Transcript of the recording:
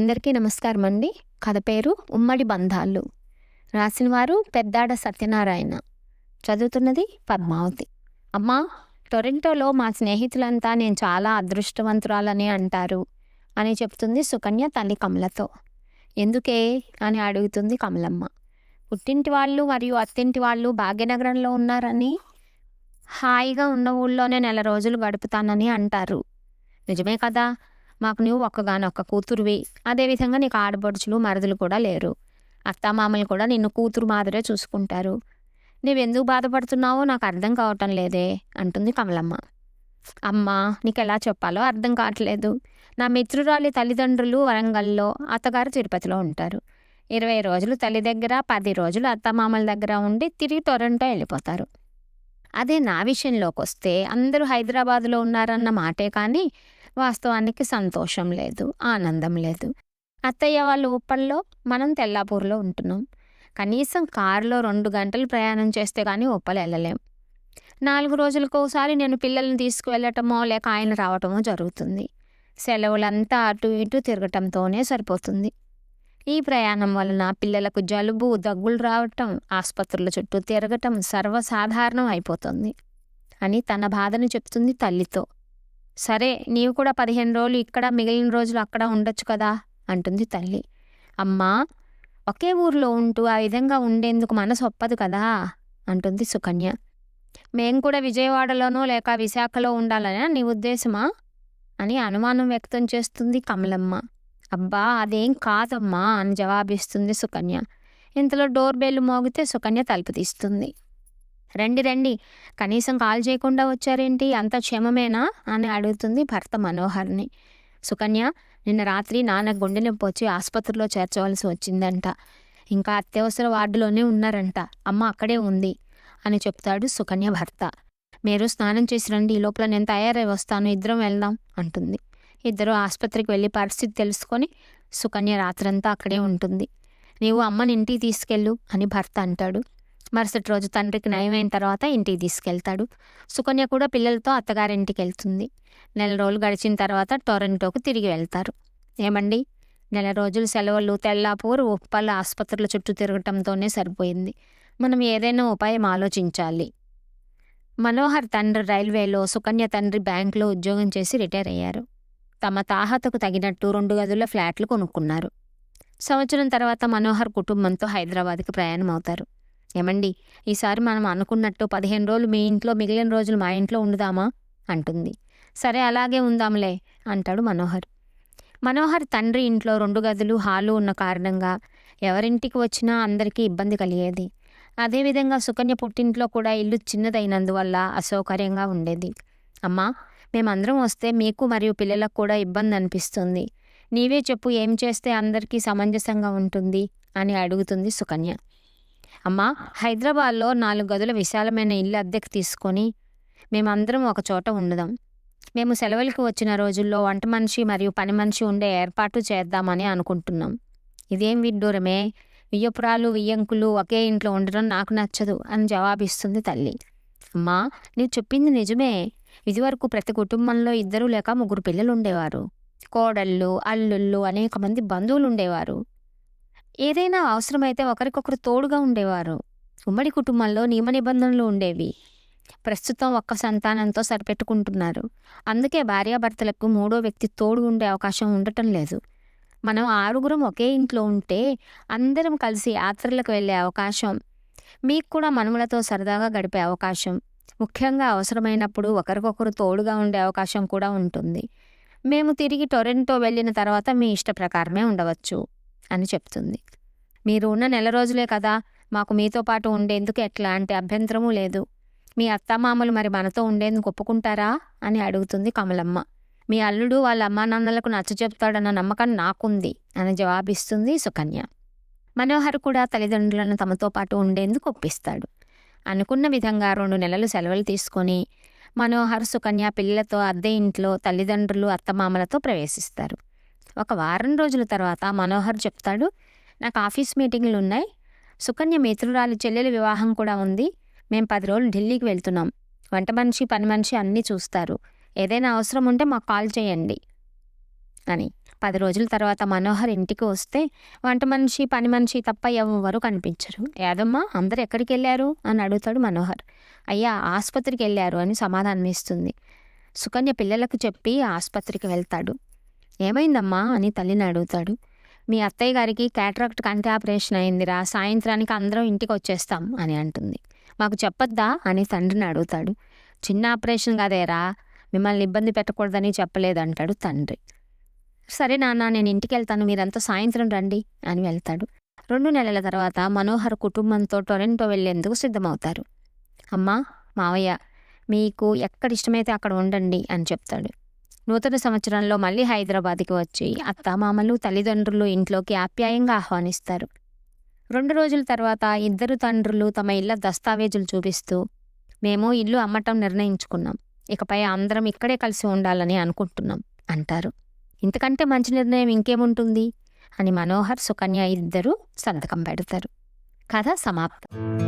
అందరికీ నమస్కారం అండి కథ పేరు ఉమ్మడి బంధాలు. రాసిన వారు పెద్దాడ సత్యనారాయణ. చదువుతున్నది పద్మావతి. అమ్మా టొరంటోలో మా స్నేహితులంతా నేను చాలా అదృష్టవంతురాలని అంటారు అని చెప్తుంది సుకన్య తల్లి కమలతో. ఎందుకే అని అడుగుతుంది కమలమ్మ. పుట్టింటి వాళ్ళు మరియు అత్తింటి వాళ్ళు భాగ్యనగరంలో ఉన్నారని హాయిగా ఉన్న ఊళ్ళోనే నెల రోజులు గడుపుతానని అంటారు. నిజమే కదా? మాకు నువ్వు ఒక్కగానొక్క కూతురువి. అదేవిధంగా నీకు ఆడపడుచులు మరుదులు కూడా లేరు. అత్తామామలు కూడా నిన్ను కూతురు మాదిరే చూసుకుంటారు. నువ్వెందుకు బాధపడుతున్నావో నాకు అర్థం కావటం లేదే అంటుంది కమలమ్మ. అమ్మా నీకు ఎలా చెప్పాలో అర్థం కావట్లేదు. నా మిత్రురాలి తల్లిదండ్రులు వరంగల్లో అత్తగారు తిరుపతిలో ఉంటారు. ఇరవై రోజులు తల్లి దగ్గర పది రోజులు అత్తమామల దగ్గర ఉండి తిరిగి టొరంటో వెళ్ళిపోతారు. అదే నా విషయంలోకి వస్తే అందరూ హైదరాబాద్లో ఉన్నారన్న మాటే కానీ వాస్తవానికి సంతోషం లేదు ఆనందం లేదు. అత్తయ్య వాళ్ళు ఉప్పల్లో మనం తెల్లాపూర్లో ఉంటున్నాం. కనీసం కారులో రెండు గంటలు ప్రయాణం చేస్తే కానీ ఉప్పలు వెళ్ళలేం నాలుగు రోజులకు ఒకసారి నేను పిల్లల్ని తీసుకువెళ్ళటమో లేక ఆయన రావటమో జరుగుతుంది. సెలవులంతా అటు ఇటు తిరగటంతోనే సరిపోతుంది. ఈ ప్రయాణం వలన పిల్లలకు జలుబు దగ్గులు రావటం ఆసుపత్రుల చుట్టూ తిరగటం సర్వసాధారణం అయిపోతుంది అని తన బాధను చెప్తుంది తల్లితో. సరే నీవు కూడా పదిహేను రోజులు ఇక్కడ మిగిలిన రోజులు అక్కడ ఉండొచ్చు కదా అంటుంది తల్లి. అమ్మా ఒకే ఊర్లో ఉంటూ ఆ విధంగా ఉండేందుకు మనసు ఒప్పదు కదా అంటుంది సుకన్య. మేం కూడా విజయవాడలోనో లేక విశాఖలో ఉండాలనే నీ ఉద్దేశమా? అని అనుమానం వ్యక్తం చేస్తుంది కమలమ్మ. అబ్బా అదేం కాదమ్మా అని జవాబిస్తుంది సుకన్య. ఇంతలో డోర్ బెల్ మోగితే సుకన్య తలుపు తీస్తుంది. రండి రండి. కనీసం కాల్ చేయకుండా వచ్చారేంటి? అంత క్షేమమేనా? అని అడుగుతుంది భర్త మనోహర్ని. సుకన్య నిన్న రాత్రి నాన్న గుండె నొప్పి వచ్చి ఆసుపత్రిలో చేర్చవలసి వచ్చిందంట. ఇంకా అత్యవసర వార్డులోనే ఉన్నారంట. అమ్మ అక్కడే ఉంది అని చెప్తాడు సుకన్య భర్త. మీరు స్నానం చేసి రండి ఈ లోపల నేను తయారై వస్తాను ఇద్దరం వెళ్దాం అంటుంది. ఇద్దరు ఆసుపత్రికి వెళ్ళి పరిస్థితి తెలుసుకొని సుకన్య రాత్రంతా అక్కడే ఉంటుంది. నీవు అమ్మని ఇంటికి తీసుకెళ్ళు అని భర్త అంటాడు. మరుసటి రోజు తండ్రికి నయమైన తర్వాత ఇంటికి తీసుకెళ్తాడు. సుకన్య కూడా పిల్లలతో అత్తగారింటికి వెళ్తుంది. నెల రోజులు గడిచిన తర్వాత టొరంటోకు తిరిగి వెళ్తారు. ఏమండి? నెల రోజులు సెలవులు తెల్లాపూర్ ఉప్పల్ ఆసుపత్రుల చుట్టూ తిరగటంతోనే సరిపోయింది. మనం ఏదైనా ఉపాయం ఆలోచించాలి. మనోహర్ తండ్రి రైల్వేలో సుకన్య తండ్రి బ్యాంకులో ఉద్యోగం చేసి రిటైర్ అయ్యారు. తమ తాహతకు తగినట్టు రెండు గదుల ఫ్లాట్లు కొనుక్కున్నారు. సంవత్సరం తర్వాత మనోహర్ కుటుంబంతో హైదరాబాద్కి ప్రయాణం అవుతారు ఏమండి ఈసారి మనం అనుకున్నట్టు పదిహేను రోజులు మీ ఇంట్లో మిగిలిన రోజులు మా ఇంట్లో ఉండుదామా? అంటుంది. సరే అలాగే ఉందాంలే అంటాడు మనోహర్. మనోహర్ తండ్రి ఇంట్లో రెండు గదులు హాలు ఉన్న కారణంగా ఎవరింటికి వచ్చినా అందరికీ ఇబ్బంది కలిగేది. అదేవిధంగా సుకన్య పుట్టింట్లో కూడా ఇల్లు చిన్నదైనందువల్ల అసౌకర్యంగా ఉండేది. అమ్మా మేమందరం వస్తే మీకు మరియు పిల్లలకు కూడా ఇబ్బంది అనిపిస్తుంది. నీవే చెప్పు ఏం చేస్తే అందరికీ సమంజసంగా ఉంటుంది అని అడుగుతుంది సుకన్య. అమ్మా హైదరాబాద్లో నాలుగు గదుల విశాలమైన ఇల్లు అద్దెకు తీసుకొని మేమందరం ఒక చోట ఉండదాం. మేము సెలవులకు వచ్చిన రోజుల్లో వంట మనిషి మరియు పని మనిషి ఉండే ఏర్పాటు చేద్దామని అనుకుంటున్నాం. ఇదేం విడ్డూరమే? వియ్యపురాలు వియ్యంకులు ఒకే ఇంట్లో ఉండడం నాకు నచ్చదు అని జవాబిస్తుంది తల్లి. అమ్మా నీవు చెప్పింది నిజమే. ఇదివరకు ప్రతి కుటుంబంలో ఇద్దరు లేక ముగ్గురు పిల్లలు ఉండేవారు కోడళ్ళు అల్లుళ్ళు అనేక మంది బంధువులు ఉండేవారు ఏదైనా అవసరమైతే ఒకరికొకరు తోడుగా ఉండేవారు. ఉమ్మడి కుటుంబంలో నియమ నిబంధనలు ఉండేవి. ప్రస్తుతం ఒక్క సంతానంతో సరిపెట్టుకుంటున్నారు. అందుకే భార్యాభర్తలకు మూడో వ్యక్తి తోడు ఉండే అవకాశం ఉండటం లేదు. మనం ఆరుగురం ఒకే ఇంట్లో ఉంటే అందరం కలిసి యాత్రలకు వెళ్ళే అవకాశం మీకు కూడా మనుమలతో సరదాగా గడిపే అవకాశం ముఖ్యంగా అవసరమైనప్పుడు ఒకరికొకరు తోడుగా ఉండే అవకాశం కూడా ఉంటుంది. మేము తిరిగి టొరెంటో వెళ్ళిన తర్వాత మీ ఇష్ట ప్రకారమే ఉండవచ్చు. అని చెప్తుంది. మీరు ఉన్న నెల రోజులే కదా మాకు మీతో పాటు ఉండేందుకు ఎట్లాంటి అభ్యంతరమూ లేదు. మీ అత్తమామలు మరి మనతో ఉండేందుకు ఒప్పుకుంటారా? అని అడుగుతుంది కమలమ్మ. మీ అల్లుడు వాళ్ళ అమ్మా నాన్నలకు నచ్చ చెప్తాడన్న నమ్మకం నాకుంది అని జవాబిస్తుంది సుకన్య. మనోహర్ కూడా తల్లిదండ్రులను తమతో పాటు ఉండేందుకు ఒప్పిస్తాడు. అనుకున్న విధంగా రెండు నెలలు సెలవులు తీసుకొని మనోహర్ సుకన్య పిల్లలతో అద్దె ఇంట్లో తల్లిదండ్రులు అత్తమామలతో ప్రవేశిస్తారు. ఒక వారం రోజుల తర్వాత మనోహర్ చెప్తాడు నాకు ఆఫీస్ మీటింగ్లు ఉన్నాయి. సుకన్య మిత్రురాలి చెల్లెల వివాహం కూడా ఉంది. మేము పది రోజులు ఢిల్లీకి వెళ్తున్నాం. వంట మనిషి పని మనిషి అన్నీ చూస్తారు. ఏదైనా అవసరం ఉంటే మాకు కాల్ చేయండి అని. పది రోజుల తర్వాత మనోహర్ ఇంటికి వస్తే వంట మనిషి పని మనిషి తప్ప ఎవరు కనిపించరు. ఏదమ్మా అందరు ఎక్కడికి వెళ్ళారు? అని అడుగుతాడు మనోహర్. అయ్యా ఆసుపత్రికి వెళ్ళారు అని సమాధానం ఇస్తుంది. సుకన్య పిల్లలకు చెప్పి ఆసుపత్రికి వెళ్తాడు. ఏమైందమ్మా అని తల్లిని అడుగుతాడు. మీ అత్తయ్య గారికి క్యాట్రాక్ట్ కంటి ఆపరేషన్ అయిందిరా సాయంత్రానికి అందరం ఇంటికి వచ్చేస్తాం అని అంటుంది. మాకు చెప్పొద్దా? అని తండ్రిని అడుగుతాడు. చిన్న ఆపరేషన్ కదేరా మిమ్మల్ని ఇబ్బంది పెట్టకూడదని చెప్పలేదంటాడు తండ్రి. సరే నాన్న నేను ఇంటికి వెళ్తాను మీరంతా సాయంత్రం రండి అని వెళ్తాడు. రెండు నెలల తర్వాత మనోహర్ కుటుంబంతో టొరెంటో వెళ్ళేందుకు సిద్ధమవుతారు. అమ్మా మావయ్య మీకు ఎక్కడ ఇష్టమైతే అక్కడ ఉండండి అని చెప్తాడు. నూతన సంవత్సరంలో మళ్ళీ హైదరాబాద్కి వచ్చి అత్త మామలు తల్లిదండ్రులు ఇంట్లోకి ఆప్యాయంగా ఆహ్వానిస్తారు. రెండు రోజుల తర్వాత ఇద్దరు తండ్రులు తమ ఇళ్ళ దస్తావేజులు చూపిస్తూ మేము ఇల్లు అమ్మటం నిర్ణయించుకున్నాం. ఇకపై అందరం ఇక్కడే కలిసి ఉండాలని అనుకుంటున్నాం అంటారు. ఇంతకంటే మంచి నిర్ణయం ఇంకేముంటుంది? అని మనోహర్ సుకన్య ఇద్దరు సంతకం పెడతారు. కథ సమాప్తం.